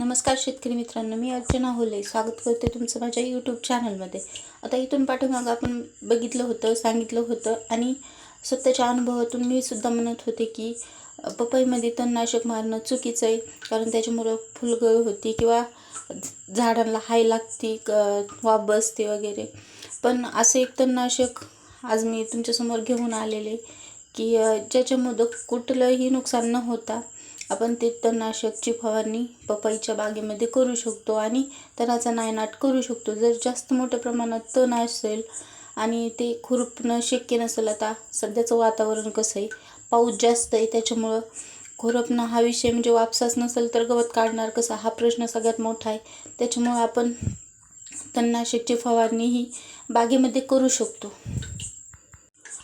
नमस्कार शेतकरी मित्रांनो मी अर्चना होले. स्वागत करते तुमचं माझ्या यूट्यूब चॅनलमध्ये आता इथून पाठीमागं आपण बघितलं होतं सांगितलं होतं आणि स्वतःच्या अनुभवातून मी सुद्धा म्हणत होते की पपईमध्ये तणनाशक मारणं चुकीचं आहे कारण त्याच्यामुळं फुलगळ होती किंवा झाडांना हाय लागती क- वाफ बसते वगैरे. पण असं एक तणनाशक आज मी तुमच्यासमोर घेऊन आलेले की अ, ज्याच्यामुळं कुठलंही नुकसान न होता आपण ते तणनाशकची फवारणी पपईच्या बागेमध्ये करू शकतो आणि तणाचा नायनाट करू शकतो. जर जास्त मोठ्या प्रमाणात तण असेल आणि ते खुरपणं शक्य नसेल आता सध्याचं वातावरण कसं आहे? पाऊस जास्त आहे त्याच्यामुळं खुरपणं हा विषय म्हणजे वापसाच नसेल तर गवत काढणार कसा? हा प्रश्न सगळ्यात मोठा आहे. त्याच्यामुळं आपण तणनाशकची फवारणी ही बागेमध्ये करू शकतो.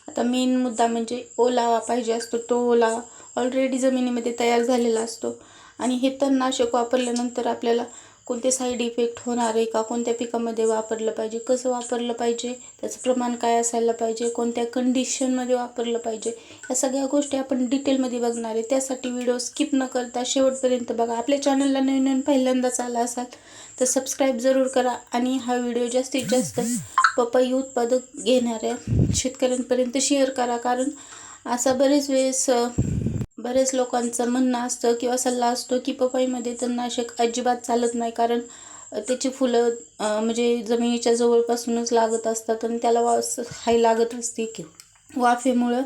आता मेन मुद्दा म्हणजे ओलावा पाहिजे असतो. तो ओलावा ऑलरेडी जमिनीमध्ये तयार झालेला असतो. आणि हे तणनाशक वापरल्यानंतर आपल्याला कोणते साईड इफेक्ट होणार आहे का? कोणत्या पिकामध्ये वापरलं पाहिजे? कसं वापरलं पाहिजे? त्याचं प्रमाण काय असायला पाहिजे? कोणत्या कंडिशनमध्ये वापरलं पाहिजे? या सगळ्या गोष्टी आपण डिटेलमध्ये बघणार आहे. त्यासाठी व्हिडिओ स्किप न करता शेवटपर्यंत बघा. आपल्या चॅनलला नवीन नवीन पहिल्यांदाच आला असाल तर सबस्क्राईब जरूर करा. आणि हा व्हिडिओ जास्तीत जास्त पपई उत्पादक घेणाऱ्या शेतकऱ्यांपर्यंत शेअर करा. कारण असा बरेच वेळेस बरेच लोकांचं म्हणणं असतं किंवा सल्ला असतो की पपईमध्ये तणनाशक अजिबात चालत नाही कारण त्याची फुलं म्हणजे जमिनीच्या जवळपासूनच लागत असतात आणि त्याला वास हाय लागत असते की वाफेमुळं.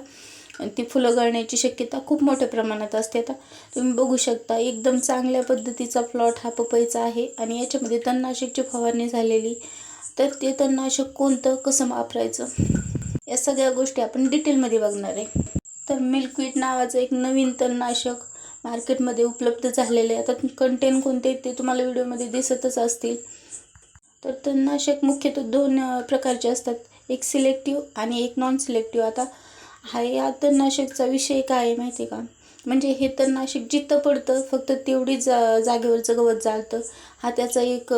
ती फुलं गळण्याची शक्यता खूप मोठ्या प्रमाणात असते. आता तुम्ही बघू शकता एकदम चांगल्या पद्धतीचा प्लॉट हा पपईचा आहे आणि याच्यामध्ये तणनाशकची फवारणी झालेली. तर ते तणनाशक कोणतं कसं वापरायचं? या सगळ्या गोष्टी आपण डिटेलमध्ये बघणार आहे. तर मिल्कवीट नावाचं एक नवीन तणनाशक मार्केटमध्ये उपलब्ध झालेलं आहे. आता कंटेन कोणते ते तुम्हाला व्हिडिओमध्ये दिसतच असतील. तर तणनाशक मुख्यतः दोन प्रकारचे असतात. एक सिलेक्टिव्ह आणि एक नॉन सिलेक्टिव्ह आता हा या तणनाशकचा विषय काय आहे माहिती आहे का? म्हणजे हे तणनाशक जिथं पडतं फक्त तेवढीच जा जागेवरचं गवत जाळतं. हा त्याचा एक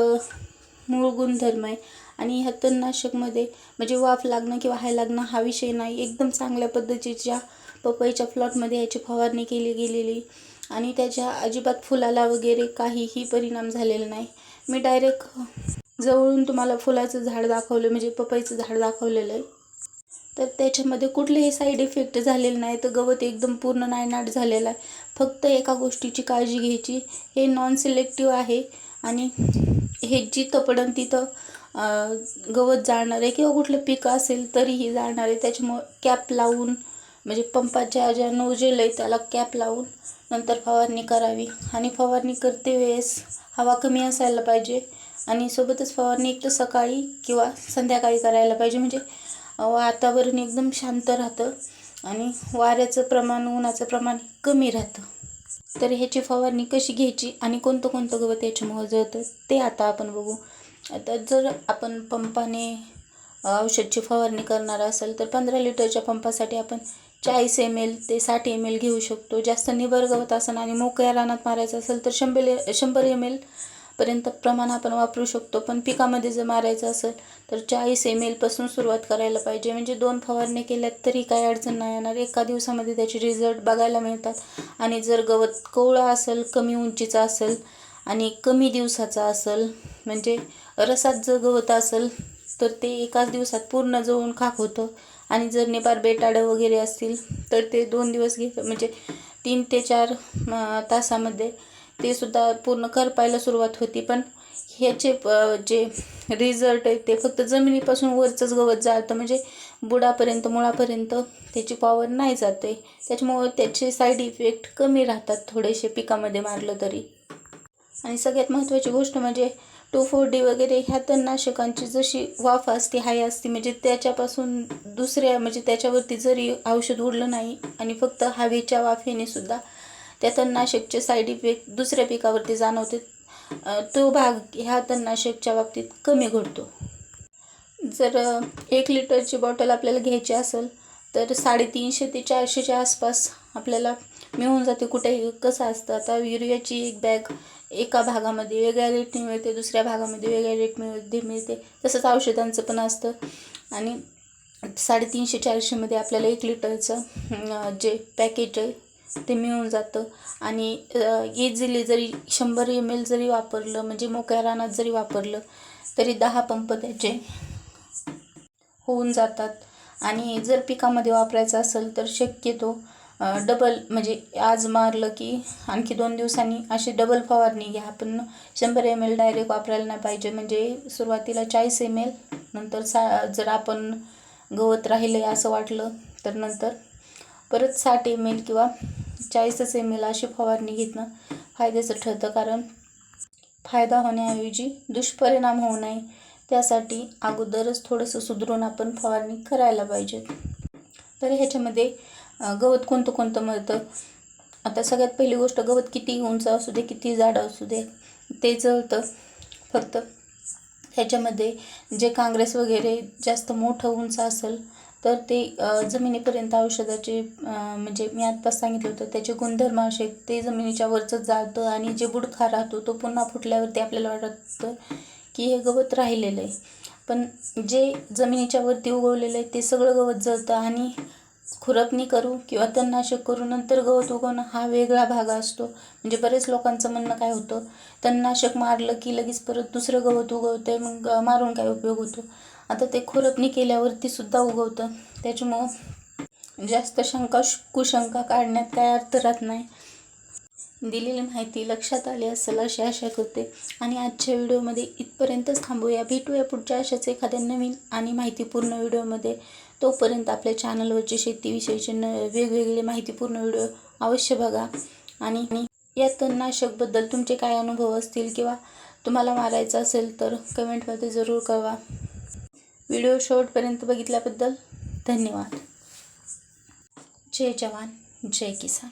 मूळ गुणधर्म आहे. आणि ह्या तणनाशकमध्ये म्हणजे वाफ लागणं किंवा हाय लागणं हा विषय नाही. एकदम चांगल्या पद्धतीच्या पपईच्या प्लॉटमध्ये याची फवारणी केली गेलेली आणि त्याच्या अजिबात फुलाला वगैरे काहीही परिणाम झालेला नाही. मी डायरेक्ट जवळून तुम्हाला फुलाचं झाड दाखवलं म्हणजे पपईचं झाड दाखवलेलं आहे. तर त्याच्यामध्ये कुठलेही साईड इफेक्ट झालेले नाही. तर गवत एकदम पूर्ण नायनाट झालेलं आहे. फक्त एका गोष्टीची काळजी घ्यायची. हे नॉन सिलेक्टिव्ह आहे आणि हे जिथं पडन तिथं गवत जाळणार आहे किंवा कुठलं पीक असेल तरीही जाळणार आहे त्याच्यामुळं कॅप लावून म्हणजे पंपाच्या ज्या नोजेल आहे त्याला कॅप लावून नंतर फवारणी करावी. आणि फवारणी करते वेळेस हवा कमी असायला पाहिजे आणि सोबतच फवारणी एक तर सकाळी किंवा संध्याकाळी करायला पाहिजे. म्हणजे वातावरण एकदम शांत राहतं आणि वाऱ्याचं प्रमाण उन्हाचं प्रमाण कमी राहतं. तर ह्याची फवारणी कशी घ्यायची आणि कोणतं कोणतं गवत याच्यामुळं जळतं ते आता आपण बघू. आता जर आपण पंपाने औषधची फवारणी करणार असेल तर पंधरा लिटरच्या पंपासाठी आपण चाळीस एम एल ते साठ एम एल घेऊ शकतो. जास्त निबर गवत असेल आणि मोकळ्या रानात मारायचं असेल तर शंभर शंभर एम एल पर्यंत प्रमाण आपण वापरू शकतो. पण पिकामध्ये जर मारायचं असेल तर चाळीस एम एलपासून सुरुवात करायला पाहिजे. म्हणजे दोन फवारणी केल्यात तरी काही अडचण नाही येणार. एका दिवसामध्ये त्याचे रिझल्ट बघायला मिळतात. आणि जर गवत कोवळं असेल कमी उंचीचं असेल आणि कमी दिवसाचा असेल म्हणजे रसात जर गवत असेल तर ते एकाच दिवसात पूर्ण जळून खाक होतं. आणि जर नेपार बेटाडं वगैरे असतील तर ते दोन दिवस घेत म्हणजे तीन ते चार तासामध्ये ते सुद्धा पूर्ण करपायला सुरुवात होती. पण ह्याचे जे रिझल्ट आहे ते फक्त जमिनीपासून वरचंच गवत जाळतं. म्हणजे बुडापर्यंत मुळापर्यंत त्याची पॉवर नाही जाते. त्याच्यामुळं त्याचे साईड इफेक्ट कमी राहतात थोडेसे पिकामध्ये मारलं तरी. आणि सगळ्यात महत्त्वाची गोष्ट म्हणजे टू फोर डी वगैरे ह्या तणनाशकांची जशी वाफ असते हाय असते म्हणजे त्याच्यापासून दुसऱ्या म्हणजे त्याच्यावरती जरी औषध उडलं नाही आणि फक्त हवेच्या वाफेने सुद्धा त्या तणनाशकचे साईड इफेक्ट दुसऱ्या पिकावरती जाणवते तो भाग ह्या तणनाशकच्या बाबतीत कमी घडतो. जर एक लिटरची बॉटल आपल्याला घ्यायची असेल तर साडेतीनशे ते चारशेच्या आसपास आपल्याला मिळून जाते कुठेही कसं असतं आता युरियाची एक बॅग एका भागामध्ये वेगळ्या रेटने मिळते दुसऱ्या भागामध्ये वेगळ्या रेटमध्ये मिळते तसंच औषधांचं पण असतं. आणि साडेतीनशे चारशेमध्ये आपल्याला एक लिटरचं जे पॅकेज आहे ते मिळून जातं. आणि इझिली जरी शंभर एम एल जरी वापरलं म्हणजे मोकळ्या रानात जरी वापरलं तरी दहा पंप त्याचे होऊन जातात. आणि जर पिकामध्ये वापरायचं असेल तर शक्यतो डबल म्हणजे आज मारलं की आणखी दोन दिवसांनी अशी डबल फवारणी घ्या. आपण शंभर एम एल डायरेक्ट वापरायला नाही पाहिजे. म्हणजे सुरुवातीला चाळीस एम एल नंतर सा जर आपण गवत राहिलं आहे असं वाटलं तर नंतर परत साठ एम एल किंवा चाळीसच एम एल अशी फवारणी घेतणं फायद्याचं ठरतं. कारण फायदा होण्याऐवजी दुष्परिणाम होऊ नये. त्यासाठी अगोदरच थोडंसं सुधरून आपण फवारणी करायला पाहिजे. तर ह्याच्यामध्ये गवत कोणतं कोणतं मिळतं? आता सगळ्यात पहिली गोष्ट गवत किती उंच असू दे किती जाड असू दे ते जळतं फक्त. ह्याच्यामध्ये जे काँग्रेस वगैरे जास्त मोठं उंच असेल तर ते जमिनीपर्यंत औषधाचे म्हणजे मी आत्ताच सांगितलं होतं त्याचे गुणधर्म असे ते जमिनीच्या वरचं जातं आणि जे बुडखा राहतो तो पुन्हा फुटल्यावरती आपल्याला वाटतं की हे गवत राहिलेलं आहे. पण जे जमिनीच्या वरती उगवलेलं आहे ते सगळं गवत जळतं आणि खुरपणी करू किंवा तणनाशक करू नंतर गवत उगवणं हा वेगळा भाग असतो. म्हणजे बरेच लोकांचं म्हणणं काय होतं? तणनाशक मारलं की लगेच परत दुसरं गवत उगवतं आहे मग मारून काय उपयोग होतो? आता ते खुरपणी केल्यावरती सुद्धा उगवतं. त्याच्यामुळं जास्त शंका कुशंका काढण्यात काय अर्थ राहत नाही. दिलेली माहिती लक्षात आली असेल अशी आशा करते. आणि आजच्या व्हिडिओमध्ये इथपर्यंतच थांबूया. भेटूया पुढच्या अशाच एखाद्या नवीन आणि माहितीपूर्ण व्हिडिओमध्ये. तोपर्यंत आपल्या चॅनलवरचे शेतीविषयीचे न वेगवेगळे माहितीपूर्ण व्हिडिओ अवश्य बघा. आणि या तणनाशकबद्दल तुमचे काय अनुभव असतील किंवा तुम्हाला मारायचं असेल तर कमेंटमध्ये जरूर कळवा. व्हिडिओ शेवटपर्यंत बघितल्याबद्दल धन्यवाद. जय जवान जय किसान.